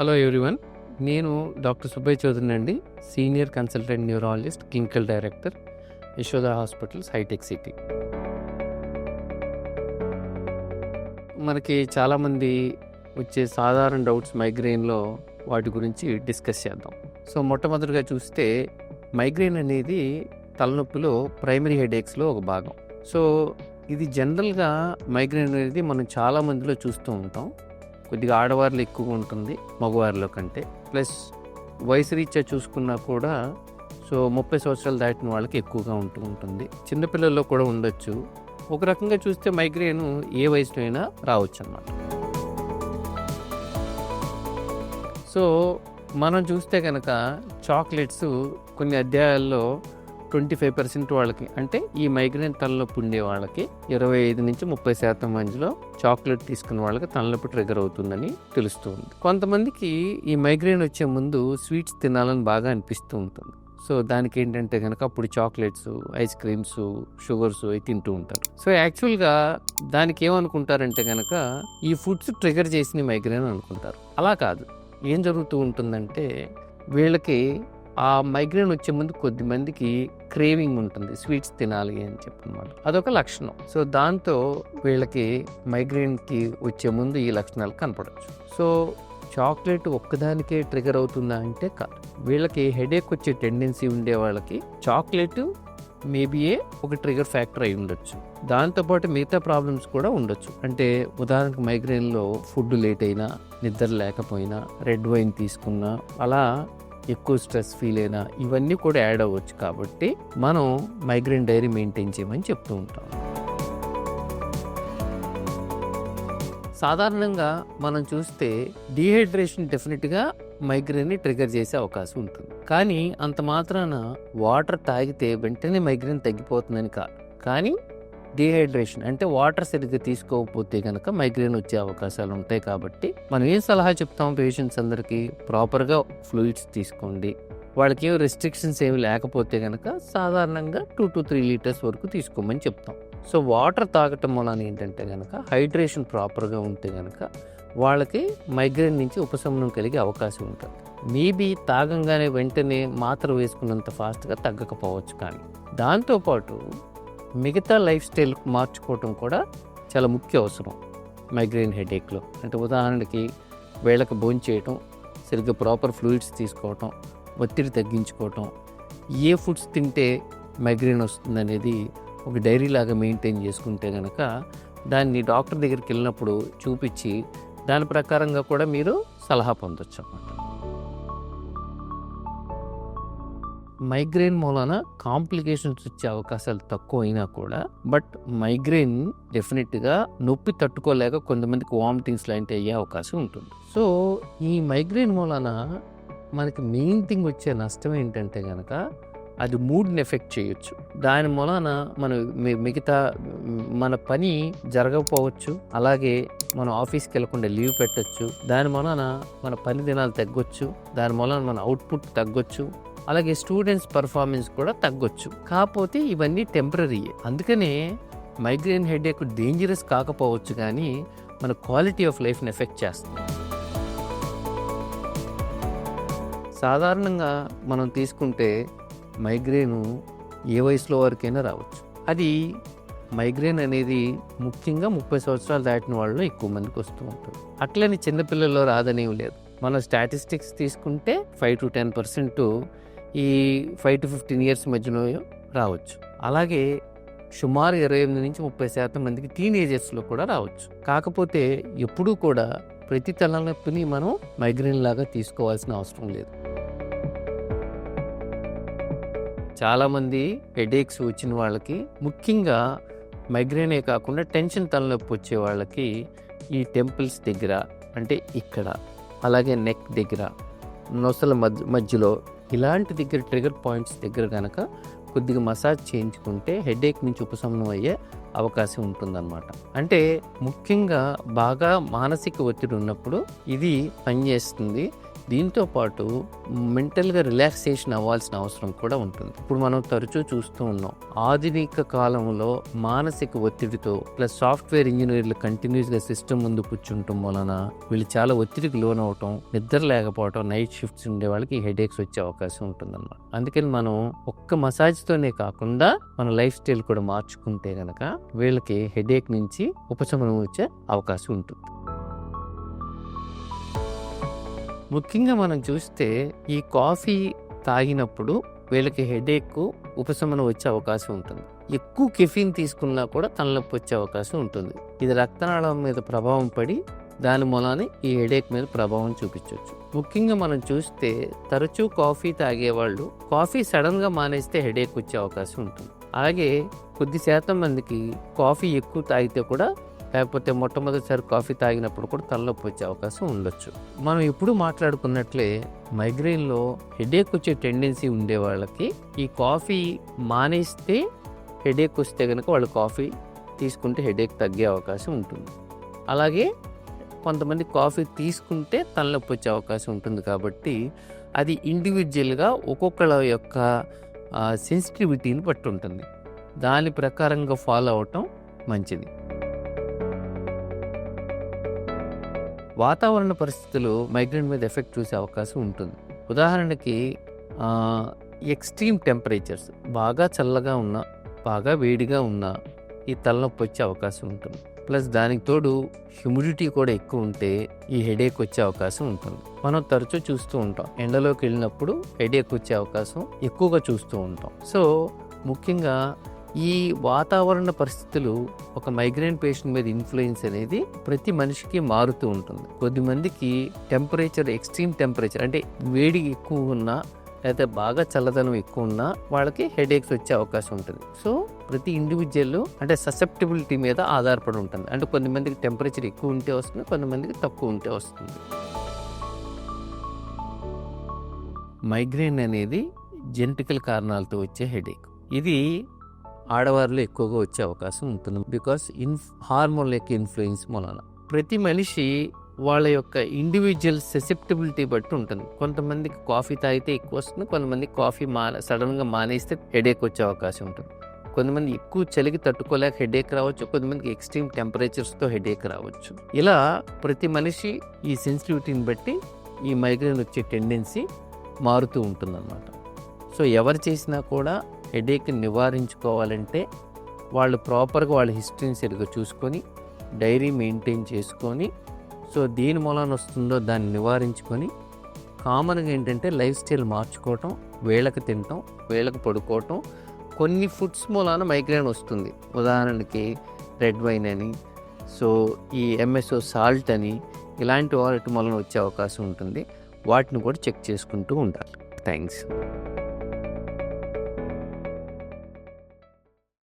Hello everyone నేను doctor Subbaiah చౌదరిని అండి. Senior consultant neurologist clinical director Yashoda hospitals hitech City. మనకి చాలామంది వచ్చే సాధారణ డౌట్స్ మైగ్రెయిన్లో వాటి గురించి డిస్కస్ చేద్దాం. సో మొట్టమొదటిగా చూస్తే మైగ్రెయిన్ అనేది తలనొప్పిలో ప్రైమరీ హెడేక్స్లో ఒక భాగం. సో ఇది జనరల్గా మైగ్రెయిన్ అనేది మనం చాలా మందిలో చూస్తూ ఉంటాం. కొద్దిగా ఆడవారిలో ఎక్కువగా ఉంటుంది మగవారిలో కంటే. ప్లస్ వయసు రీత్యా చూసుకున్నా కూడా సో ముప్పై సంవత్సరాలు దాటిన వాళ్ళకి ఎక్కువగా ఉంటూ ఉంటుంది. చిన్నపిల్లల్లో కూడా ఉండొచ్చు. ఒక రకంగా చూస్తే మైగ్రేన్ ఏ వయసులో అయినా రావచ్చు అన్నమాట సో మనం చూస్తే కనుక చాక్లెట్స్ కొన్ని అధ్యాయాల్లో ట్వంటీ ఫైవ్ పర్సెంట్ వాళ్ళకి అంటే ఈ మైగ్రేన్ తలనొప్పి ఉండే వాళ్ళకి ఇరవై ఐదు నుంచి ముప్పై శాతం మధ్యలో చాక్లెట్ తీసుకున్న వాళ్ళకి తలనొప్పి ట్రిగర్ అవుతుందని తెలుస్తుంది. కొంతమందికి ఈ మైగ్రేన్ వచ్చే ముందు స్వీట్స్ తినాలని బాగా అనిపిస్తూ ఉంటుంది. సో దానికి ఏంటంటే కనుక అప్పుడు చాక్లెట్స్ ఐస్ క్రీమ్స్ షుగర్స్ అవి తింటూ ఉంటారు. సో యాక్చువల్గా దానికి ఏమనుకుంటారంటే కనుక ఈ ఫుడ్స్ ట్రిగర్ చేసిన మైగ్రేన్ అనుకుంటారు. అలా కాదు. ఏం జరుగుతూ ఉంటుందంటే వీళ్ళకి ఆ మైగ్రేన్ వచ్చే ముందు కొద్ది మందికి క్రేవింగ్ ఉంటుంది స్వీట్స్ తినాలి అని చెప్పనమాట. అదొక లక్షణం. సో దాంతో వీళ్ళకి మైగ్రేన్కి వచ్చే ముందు ఈ లక్షణాలు కనపడవచ్చు సో చాక్లెట్ ఒక్కదానికే ట్రిగర్ అవుతుందా అంటే కాదు. వీళ్ళకి హెడేక్ వచ్చే టెండెన్సీ ఉండే వాళ్ళకి చాక్లెట్ మేబీయే ఒక ట్రిగర్ ఫ్యాక్టర్ అయి ఉండొచ్చు. దాంతోపాటు మిగతా ప్రాబ్లమ్స్ కూడా ఉండొచ్చు. అంటే ఉదాహరణకు మైగ్రేన్లో ఫుడ్ లేట్ అయినా నిద్ర లేకపోయినా రెడ్ వైన్ తీసుకున్నా అలా ఎక్కువ స్ట్రెస్ ఫీల్ అయినా ఇవన్నీ కూడా యాడ్ అవ్వచ్చు కాబట్టి మనం మైగ్రేన్ డైరీ మెయింటైన్ చేయమని చెప్తూ ఉంటాం. సాధారణంగా మనం చూస్తే డీహైడ్రేషన్ డెఫినెట్గా మైగ్రేన్ని ట్రిగర్ చేసే అవకాశం ఉంటుంది. కానీ అంత మాత్రాన వాటర్ తాగితే వెంటనే మైగ్రేన్ తగ్గిపోతుందని కాదు. కానీ డీహైడ్రేషన్ అంటే వాటర్ సరిగ్గా తీసుకోకపోతే కనుక మైగ్రేన్ వచ్చే అవకాశాలు ఉంటాయి కాబట్టి మనం ఏం సలహా చెప్తాం పేషెంట్స్ అందరికీ? ప్రాపర్గా ఫ్లూయిడ్స్ తీసుకోండి. వాళ్ళకి ఏం రెస్ట్రిక్షన్స్ ఏమి లేకపోతే కనుక సాధారణంగా టూ టు త్రీ లీటర్స్ వరకు తీసుకోమని చెప్తాం. సో వాటర్ తాగటం వలన ఏంటంటే కనుక హైడ్రేషన్ ప్రాపర్గా ఉంటే కనుక వాళ్ళకి మైగ్రేన్ నుంచి ఉపశమనం కలిగే అవకాశం ఉంటుంది. మేబీ తాగంగానే వెంటనే మాత్ర వేసుకున్నంత ఫాస్ట్గా తగ్గకపోవచ్చు కానీ దాంతోపాటు మిగతా లైఫ్ స్టైల్ మార్చుకోవటం కూడా చాలా ముఖ్య అవసరం. మైగ్రేన్ హెడేక్లో. అంటే ఉదాహరణకి వేళకు భోజనం చేయటం సరిగ్గా ప్రాపర్ ఫ్లూయిడ్స్ తీసుకోవటం ఒత్తిడి తగ్గించుకోవటం ఏ ఫుడ్స్ తింటే మైగ్రేన్ వస్తుందనేది ఒక డైరీ లాగా మెయింటైన్ చేసుకుంటే కనుక దాన్ని డాక్టర్ దగ్గరికి వెళ్ళినప్పుడు చూపించి దాని ప్రకారంగా కూడా మీరు సలహా పొందొచ్చు అన్నమాట. మైగ్రేన్ మూలన కాంప్లికేషన్స్ వచ్చే అవకాశాలు తక్కువ అయినా కూడా బట్ మైగ్రేన్ డెఫినెట్గా నొప్పి తట్టుకోలేక కొంతమందికి వామిటింగ్స్ లాంటివి అయ్యే అవకాశం ఉంటుంది. సో ఈ మైగ్రేన్ మూలన మనకి మెయిన్ థింగ్ వచ్చే నష్టం ఏంటంటే కనుక అది మూడ్ని ఎఫెక్ట్ చేయొచ్చు. దాని మూలన మన మిగతా మన పని జరగకపోవచ్చు అలాగే మనం ఆఫీస్కి వెళ్ళకుండా లీవ్ పెట్టొచ్చు. దాని మూలన మన పని దినాలు తగ్గొచ్చు దాని మూలన మన అవుట్పుట్ తగ్గొచ్చు అలాగే స్టూడెంట్స్ పర్ఫార్మెన్స్ కూడా తగ్గొచ్చు. కాకపోతే ఇవన్నీ టెంపరీ అందుకనే మైగ్రేన్ హెడేక్ డేంజరస్ కాకపోవచ్చు కానీ మన క్వాలిటీ ఆఫ్ లైఫ్ని ఎఫెక్ట్ చేస్తుంది. సాధారణంగా మనం తీసుకుంటే మైగ్రేను ఏ వయసులో వరకైనా రావచ్చు. అది మైగ్రేన్ అనేది ముఖ్యంగా ముప్పై సంవత్సరాలు దాటిన వాళ్ళు ఎక్కువ మందికి వస్తూ ఉంటుంది. అట్లని చిన్నపిల్లల్లో రాదనేవి లేదు. మన స్టాటిస్టిక్స్ తీసుకుంటే ఫైవ్ టు టెన్ పర్సెంట్ ఈ ఫైవ్ టు ఫిఫ్టీన్ ఇయర్స్ మధ్యలో రావచ్చు. అలాగే సుమారు ఇరవై ఎనిమిది నుంచి ముప్పై శాతం మందికి టీనేజర్స్లో కూడా రావచ్చు. కాకపోతే ఎప్పుడూ కూడా ప్రతి తలనొప్పిని మనం మైగ్రేన్ లాగా తీసుకోవాల్సిన అవసరం లేదు. చాలామంది హెడేక్స్ వచ్చిన వాళ్ళకి ముఖ్యంగా మైగ్రేనే కాకుండా టెన్షన్ తలనొప్పి వచ్చే వాళ్ళకి ఈ టెంపుల్స్ దగ్గర అంటే ఇక్కడ అలాగే నెక్ దగ్గర నొసల మధ్య మధ్యలో ఇలాంటి దగ్గర ట్రిగర్ పాయింట్స్ దగ్గర కనుక కొద్దిగా మసాజ్ చేయించుకుంటే హెడేక్ నుంచి ఉపశమనం అయ్యే అవకాశం ఉంటుందన్నమాట. అంటే ముఖ్యంగా బాగా మానసిక ఒత్తిడి ఉన్నప్పుడు ఇది పనిచేస్తుంది. దీంతో పాటు మెంటల్గా రిలాక్సేషన్ అవ్వాల్సిన అవసరం కూడా ఉంటుంది. ఇప్పుడు మనం తరచూ చూస్తూ ఉన్నాం ఆధునిక కాలంలో మానసిక ఒత్తిడితో ప్లస్ సాఫ్ట్వేర్ ఇంజనీర్లు కంటిన్యూస్గా సిస్టమ్ ముందు కూర్చుంటాం వలన వీళ్ళు చాలా ఒత్తిడికి లోన్ అవటం నిద్ర లేకపోవటం నైట్ షిఫ్ట్స్ ఉండే వాళ్ళకి హెడేక్స్ వచ్చే అవకాశం ఉంటుందన్నమాట. అందుకని మనం ఒక్క మసాజ్తోనే కాకుండా మన లైఫ్ స్టైల్ కూడా మార్చుకుంటే కనుక వీళ్ళకి హెడేక్ నుంచి ఉపశమనం వచ్చే అవకాశం ఉంటుంది. ముఖ్యంగా మనం చూస్తే ఈ కాఫీ తాగినప్పుడు వీళ్ళకి హెడేక్ ఉపశమనం వచ్చే అవకాశం ఉంటుంది. ఎక్కువ కెఫీన్ తీసుకున్నా కూడా తలనొప్పి వచ్చే అవకాశం ఉంటుంది. ఇది రక్తనాళం మీద ప్రభావం పడి దాని మూలానే ఈ హెడేక్ మీద ప్రభావం చూపించవచ్చు ముఖ్యంగా మనం చూస్తే తరచూ కాఫీ తాగేవాళ్ళు కాఫీ సడన్గా మానేస్తే హెడేక్ వచ్చే అవకాశం ఉంటుంది. అలాగే కొద్ది శాతం మందికి కాఫీ ఎక్కువ తాగితే కూడా లేకపోతే మొట్టమొదటిసారి కాఫీ తాగినప్పుడు కూడా తలనొప్పి వచ్చే అవకాశం ఉండొచ్చు. మనం ఎప్పుడు మాట్లాడుకున్నట్లే మైగ్రెయిన్లో హెడేక్ వచ్చే టెండెన్సీ ఉండే వాళ్ళకి ఈ కాఫీ మానేస్తే హెడేక్ వస్తే కనుక వాళ్ళు కాఫీ తీసుకుంటే హెడేక్ తగ్గే అవకాశం ఉంటుంది. అలాగే కొంతమంది కాఫీ తీసుకుంటే తలనొప్పి వచ్చే అవకాశం ఉంటుంది కాబట్టి అది ఇండివిజువల్గా ఒక్కొక్కళ్ళ యొక్క సెన్సిటివిటీని బట్టి ఉంటుంది. దాని ప్రకారంగా ఫాలో అవటం మంచిది. వాతావరణ పరిస్థితులు మైగ్రేన్ మీద ఎఫెక్ట్ చూసే అవకాశం ఉంటుంది. ఉదాహరణకి ఎక్స్ట్రీమ్ టెంపరేచర్స్ బాగా చల్లగా ఉన్నా బాగా వేడిగా ఉన్నా ఈ తలనొప్పి వచ్చే అవకాశం ఉంటుంది. ప్లస్ దానికి తోడు హ్యూమిడిటీ కూడా ఎక్కువ ఉంటే ఈ హెడేక్ వచ్చే అవకాశం ఉంటుంది. మనం తరచూ చూస్తూ ఉంటాం. ఎండలోకి వెళ్ళినప్పుడు హెడేక్ వచ్చే అవకాశం ఎక్కువగా చూస్తూ ఉంటాం. సో ముఖ్యంగా ఈ వాతావరణ పరిస్థితులు ఒక మైగ్రేన్ పేషెంట్ మీద ఇన్ఫ్లుయెన్స్ అనేది ప్రతి మనిషికి మారుతూ ఉంటుంది. కొద్దిమందికి టెంపరేచర్ ఎక్స్ట్రీమ్ టెంపరేచర్ అంటే వేడి ఎక్కువ ఉన్నా లేదా బాగా చల్లదనం ఎక్కువ ఉన్నా వాళ్ళకి హెడేక్స్ వచ్చే అవకాశం ఉంటుంది. సో ప్రతి ఇండివిజువల్ అంటే ససెప్టిబిలిటీ మీద ఆధారపడి ఉంటుంది. అంటే కొంతమందికి టెంపరేచర్ ఎక్కువ ఉంటే వస్తుంది కొంతమందికి తక్కువ ఉంటే వస్తుంది. మైగ్రేన్ అనేది జెనెటికల్ కారణాలతో వచ్చే హెడేక్. ఇది ఆడవారిలో ఎక్కువగా వచ్చే అవకాశం ఉంటుంది. బికాస్ ఇన్ హార్మోన్ యొక్క ఇన్ఫ్లుయెన్స్ మూలన ప్రతి మనిషి వాళ్ళ యొక్క ఇండివిజువల్ సెసెప్టబిలిటీ బట్టి ఉంటుంది. కొంతమందికి కాఫీ తాగితే ఎక్కువ వస్తుంది కొంతమంది కాఫీ మా సడన్గా మానేస్తే హెడేక్ వచ్చే అవకాశం ఉంటుంది. కొంతమంది ఎక్కువ చలికి తట్టుకోలేక హెడేక్ రావచ్చు కొంతమందికి ఎక్స్ట్రీమ్ టెంపరేచర్స్తో హెడేక్ రావచ్చు. ఇలా ప్రతి మనిషి ఈ సెన్సిటివిటీని బట్టి ఈ మైగ్రేన్ వచ్చే టెండెన్సీ మారుతూ ఉంటుందన్నమాట. సో ఎవరు చేసినా కూడా హెడేక్ నివారించుకోవాలంటే వాళ్ళు ప్రాపర్గా వాళ్ళ హిస్టరీని సరిగ్గా చూసుకొని డైరీ మెయింటైన్ చేసుకొని సో దేని మూలాన వస్తుందో దాన్ని నివారించుకొని కామన్గా ఏంటంటే లైఫ్ స్టైల్ మార్చుకోవటం వేళకు తినటం వేళకు పడుకోవటం కొన్ని ఫుడ్స్ మూలాన మైగ్రేన్ వస్తుంది. ఉదాహరణకి రెడ్ వైన్ అని సో ఈ ఎంఎస్ఓ సాల్ట్ అని ఇలాంటి వాటి మూలన వచ్చే అవకాశం ఉంటుంది. వాటిని కూడా చెక్ చేసుకుంటూ ఉండాలి. థ్యాంక్స్.